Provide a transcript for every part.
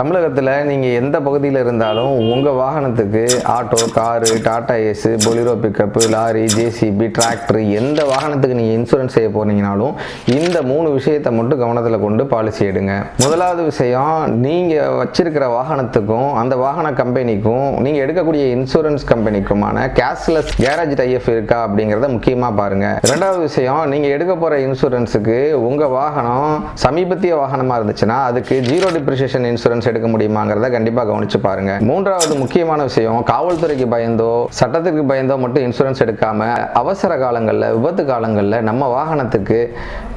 தமிழகத்தில் நீங்கள் எந்த பகுதியில் இருந்தாலும் உங்கள் வாகனத்துக்கு auto car Tata Ace Bolero pickup lorry JCB tractor எந்த வாகனத்துக்கு நீங்கள் இன்சூரன்ஸ் செய்ய போனீங்கனாலும் இந்த மூணு விஷயத்தை மட்டும் கவனத்தில் கொண்டு பாலிசி எடுங்க. முதலாவது விஷயம் நீங்கள் வச்சிருக்கிற வாகனத்துக்கும் அந்த வாகன கம்பெனிக்கும் நீங்கள் எடுக்கக்கூடிய இன்சூரன்ஸ் கம்பெனிக்குமான கேஷ்லெஸ் கேரேஜ் டைஎஃப் இருக்கா அப்படிங்கிறத முக்கியமாக பாருங்கள் ரெண்டாவது விஷயம் நீங்கள் எடுக்க போகிற இன்சூரன்ஸுக்கு உங்கள் வாகனம் சமீபத்திய வாகனமாக இருந்துச்சுன்னா அதுக்கு ஜீரோ டிப்ரிஷியேஷன் இன்சூரன்ஸ் எடுக்க முடியுமாங்கிறத கண்டிப்பாக கவனிச்சு பாருங்க. மூன்றாவது முக்கியமான விஷயம் காவல்துறைக்கு பயந்தோ சட்டத்துக்கு பயந்தோ மட்டும் இன்சூரன்ஸ் எடுக்காம அவசர காலங்களில் விபத்து காலங்களில் நம்ம வாகனத்துக்கு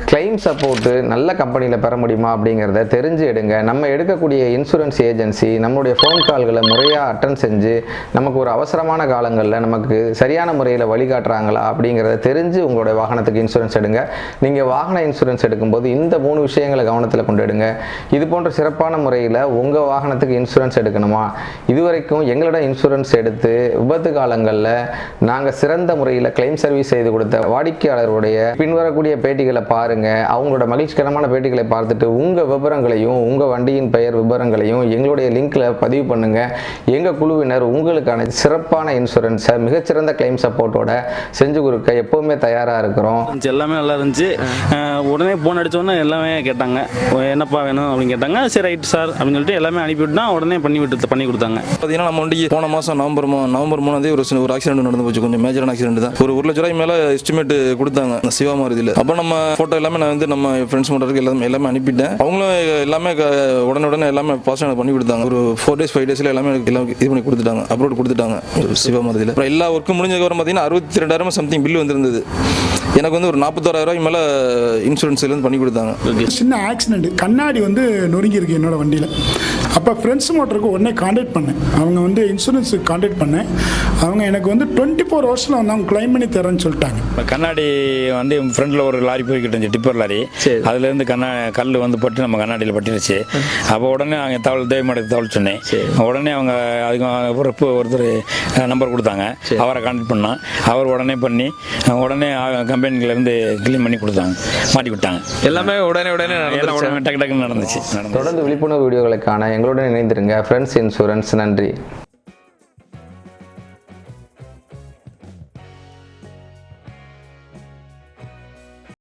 கிளைம் சப்போர்ட்டு நல்ல கம்பெனியில் பெற முடியுமா அப்படிங்கிறத தெரிஞ்சு எடுங்க. நம்ம எடுக்கக்கூடிய இன்சூரன்ஸ் ஏஜென்சி நம்மளுடைய ஃபோன் கால்களை முறையாக அட்டன் செஞ்சு நமக்கு ஒரு அவசரமான காலங்களில் நமக்கு சரியான முறையில் வழிகாட்டுறாங்களா அப்படிங்கிறத தெரிஞ்சு உங்களுடைய வாகனத்துக்கு இன்சூரன்ஸ் எடுங்க. நீங்கள் வாகன இன்சூரன்ஸ் எடுக்கும்போது இந்த மூணு விஷயங்களை கவனத்தில் கொண்டு எடுங்க. இது போன்ற சிறப்பான முறையில் உங்கள் வாகனத்துக்கு இன்சூரன்ஸ் எடுக்கணுமா? இதுவரைக்கும் எங்களோட இன்சூரன்ஸ் எடுத்து விபத்து காலங்களில் நாங்கள் சிறந்த முறையில் கிளைம் சர்வீஸ் செய்து கொடுத்த வாடிக்கையாளருடைய பின்வரக்கூடிய பேட்டிகளை பாருங்க. அவங்களோட மகிழ்ச்சிகரமான பேட்டிகளை பார்த்துட்டு உங்கள் விவரங்களையும் உங்கள் வண்டியின் பெயர் விவரங்களையும் எங்களுடைய லிங்க்ல பதிவு பண்ணுங்க. எங்கள் குழுவினர் உங்களுக்கான சிறப்பான இன்சூரன்ஸை மிகச்சிறந்த கிளைம் சப்போர்ட்டோட செஞ்சு கொடுக்க எப்பவுமே தயாராக இருக்கிறோம். எல்லாமே நல்லா இருந்துச்சு. உடனே ஃபோன் அடித்தோடனே எல்லாமே கேட்டாங்க. "ஓ, என்னப்பா வேணும் அப்படின்னு கேட்டாங்க. சரி ரைட் சார் அப்படின்னு சொல்லிட்டு எல்லாமே அனுப்பிவிட்டுனா உடனே பண்ணி விட்டு பண்ணி கொடுத்தாங்க. பார்த்தீங்கன்னா நம்ம வண்டிக்கு போன மாதம் நவம்பர் மா நவம்பர் மூணாந்தே ஒரு சின்ன ஒரு ஆக்சிடென்ட் நடந்து போச்சு. கொஞ்சம் மேஜரான ஆக்சிடென்ட் தான். ஒரு ஒரு லட்ச ரூபாய் மேலே எஸ்டிமேட் கொடுத்தாங்க அந்த சிவா மாருதியில். அப்போ நம்ம ஃபோட்டோ எல்லாமே நான் வந்து நம்ம ஃப்ரெண்ட்ஸ் மட்டும் எல்லாமே எல்லாமே அனுப்பிட்டேன். அவங்களும் எல்லாமே க- உடனே உடனே எல்லாமே பாஸ் எனக்கு பண்ணி கொடுத்தாங்க. ஒரு ஃபோர் டேஸ் ஃபைவ் டேஸில் எல்லாமே எனக்கு எல்லாம் இது பண்ணி கொடுத்துட்டாங்க. அப்லோட் கொடுத்துட்டாங்க. சிவா மாருதியில். அப்புறம் எல்லா ஒர்க்கும் முடிஞ்சதுக்கப்புறம் பார்த்தீங்கன்னா அறுபத்தி ரெண்டாயிரம் சம்திங் பில் வந்திருந்தது. எனக்கு வந்து ஒரு நாற்பத்தோராயிரம் ரூபாய்க்கு மேலே இன்சூரன்ஸ்லேருந்து பண்ணி கொடுத்தாங்க. சின்ன ஆக்சிடென்ட் கண்ணாடி வந்து நொறுங்கியிருக்கு என்னோட வண்டியில். அப்போ ஃப்ரெண்ட்ஸ் மோட்டருக்கு உடனே காண்டாக்ட் பண்ணேன். அவங்க வந்து இன்சூரன்ஸுக்கு காண்டாக்ட் பண்ணேன். அவங்க எனக்கு வந்து டுவெண்ட்டி ஃபோர் ஹவர்ஸில் வந்து அவங்க க்ளைம் பண்ணி தரேன்னு சொல்லிட்டாங்க. இப்போ கண்ணாடி வந்து ஃப்ரண்ட்டில் ஒரு லாரி போய்கிட்டு இருந்துச்சு டிப்பர் லாரி. அதுலேருந்து கண்ணா கல் வந்து பட்டு நம்ம கண்ணாடியில் பட்டுருச்சு. அப்போ உடனே அவங்க தகவல் தேவமாடத்துக்கு தகவல் சொன்னேன். உடனே அவங்க அதுக்கு பொறுப்பு ஒருத்தர் நம்பர் கொடுத்தாங்க. அவரை கான்டாக்ட் பண்ணோம். அவர் உடனே பண்ணி உடனே கம்பெனிலேருந்து க்ளீன் பண்ணி கொடுத்தாங்க. மாட்டி விட்டாங்க. எல்லாமே உடனே உடனே எல்லாம் உடனே டக்கு டக்குன்னு நடந்துச்சு. நடந்துச்சு தொடர்ந்து விழிப்புணர்வு வீடியோகளுக்கான எங்களுடன் இணைந்திருங்க. ஃப்ரெண்ட்ஸ் இன்சூரன்ஸ் நன்றி.